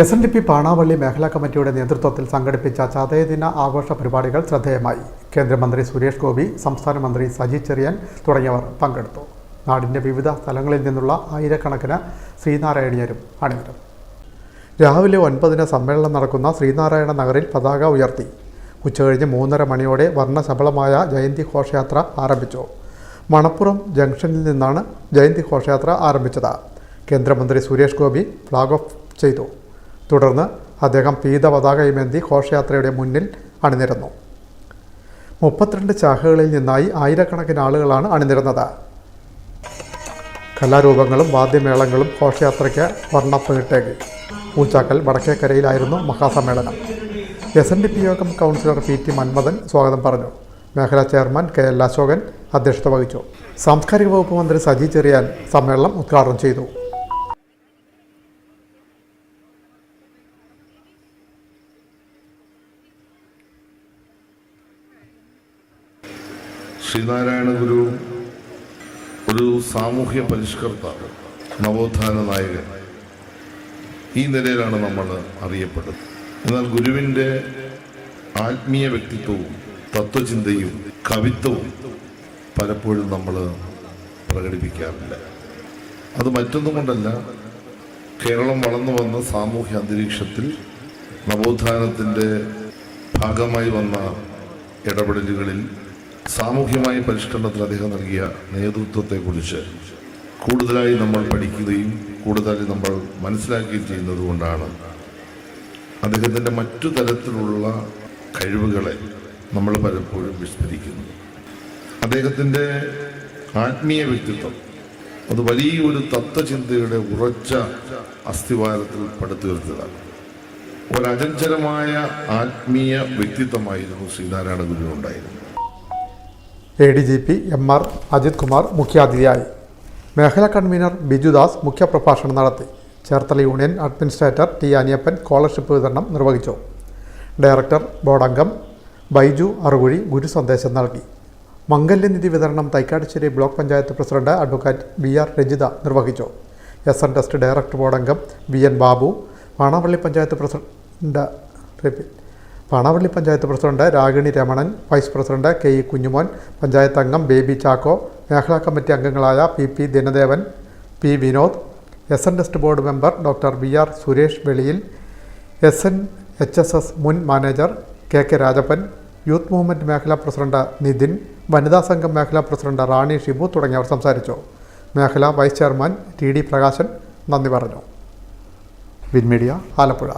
S N D P Panavally മേഖലാ കമ്മിറ്റിയുടെ നേതൃത്വത്തിൽ സംഘടിപ്പിച്ച ചതയദിന ആഘോഷ പരിപാടികൾ ശ്രദ്ധേയമായി. കേന്ദ്രമന്ത്രി സുരേഷ് ഗോപി സംസ്ഥാന മന്ത്രി സജി ചെറിയാൻ തുടങ്ങിയവർ പങ്കെടുത്തു. നാടിന്റെ വിവിധ സ്ഥലങ്ങളിൽ നിന്നുള്ള ആയിരക്കണക്കിന് ശ്രീനാരായണീയരും അണിനിരും രാവിലെ ഒൻപതിന് സമ്മേളനം നടക്കുന്ന ശ്രീനാരായണ നഗറിൽ പതാക ഉയർത്തി. ഉച്ചകഴിഞ്ഞ് മൂന്നര മണിയോടെ വർണശബളമായ ജയന്തി ഘോഷയാത്ര ആരംഭിച്ചു. മണപ്പുറം ജംഗ്ഷനിൽ നിന്നാണ് ജയന്തി ഘോഷയാത്ര ആരംഭിച്ചത്. കേന്ദ്രമന്ത്രി സുരേഷ് ഗോപി ഫ്ലാഗ് ഓഫ് ചെയ്തു. തുടർന്ന് അദ്ദേഹം പീത പതാകയുമേന്തി ഘോഷയാത്രയുടെ മുന്നിൽ അണിനിരന്നു. മുപ്പത്തിരണ്ട് ശാഖകളിൽ നിന്നായി ആയിരക്കണക്കിന് ആളുകളാണ് അണിനിരന്നത്. കലാരൂപങ്ങളും വാദ്യമേളങ്ങളും ഘോഷയാത്രയ്ക്ക് വർണപ്പകിട്ടേകി പൂച്ചാക്കൽ വടക്കേക്കരയിലായിരുന്നു മഹാസമ്മേളനം. എസ് എൻ ഡി പി യോഗം കൗൺസിലർ പി ടി മന്മഥൻ സ്വാഗതം പറഞ്ഞു. മേഖലാ ചെയർമാൻ കെ എൽ അശോകൻ അധ്യക്ഷത വഹിച്ചു. സാംസ്കാരിക വകുപ്പ് മന്ത്രി സജി ചെറിയാൻ സമ്മേളനം ഉദ്ഘാടനം ചെയ്തു. ശ്രീനാരായണ ഗുരു ഒരു സാമൂഹ്യ പരിഷ്കർത്താവ് നവോത്ഥാന നായകൻ. ഈ നിലയിലാണ് നമ്മൾ അറിയപ്പെടുന്നത്. എന്നാൽ ഗുരുവിന്റെ ആത്മീയ വ്യക്തിത്വവും തത്വചിന്തയും കവിത്വവും പലപ്പോഴും നമ്മൾ പ്രകടിപ്പിക്കാറില്ല. അത് മറ്റൊന്നും കൊണ്ടല്ല കേരളം വളർന്നു വന്ന സാമൂഹ്യ അന്തരീക്ഷത്തിൽ നവോത്ഥാനത്തിന്റെ ഭാഗമായി വന്ന ഇടപെടലുകളിൽ സാമൂഹ്യമായ പരിഷ്കരണത്തിന് അദ്ദേഹം നൽകിയ നേതൃത്വത്തെക്കുറിച്ച് കൂടുതലായി നമ്മൾ പഠിക്കുകയും കൂടുതലായി നമ്മൾ മനസ്സിലാക്കുകയും ചെയ്യുന്നത് കൊണ്ടാണ് അദ്ദേഹത്തിന്റെ മറ്റു തരത്തിലുള്ള കഴിവുകളെ നമ്മൾ പലപ്പോഴും വിസ്മരിക്കുന്നത് അദ്ദേഹത്തിന്റെ ആത്മീയ വ്യക്തിത്വം അത് വലിയൊരു തത്വചിന്തയുടെ ഉറച്ച അസ്ഥിവാരത്തിൽ പടുത്തുയർത്തിയതാണ്. ഒരചഞ്ചലമായ ആത്മീയ വ്യക്തിത്വമായിരുന്നു ശ്രീനാരായണ ഗുരു ഉണ്ടായിരുന്നത്. A D G P M R Ajith Kumar മുഖ്യാതിഥിയായി. മേഖലാ കൺവീനർ ബിജുദാസ് മുഖ്യപ്രഭാഷണം നടത്തി. Cherthala union administrator T Aniyappan scholarship വിതരണം നിർവഹിച്ചു. ഡയറക്ടർ ബോർഡംഗം ബൈജു അറുകുഴി ഗുരു സന്ദേശം നൽകി മംഗല്യനിധി വിതരണം Thykkattussery block panchayat president advocate B R Rajitha നിർവഹിച്ചു. S N trust director board അംഗം V N Babu Vanavally panchayat president Panavally panchayat president Ragini Ramanan vice president K E Kunjumon panchayat അംഗം baby Chacko മേഖലാ committee അംഗങ്ങളായ P P Dinadevan P Vinod S N trust board member doctor V R Suresh Veliyil S N H S S മുൻ manager K K Rajappan youth movement മേഖലാ president Nithin വനിതാ സംഘം മേഖലാ president Rani Shibu തുടങ്ങിയവർ സംസാരിച്ചു. മേഖലാ vice chairman T D Prakashan നന്ദി പറഞ്ഞു. വിൻമീഡിയ ആലപ്പുഴ.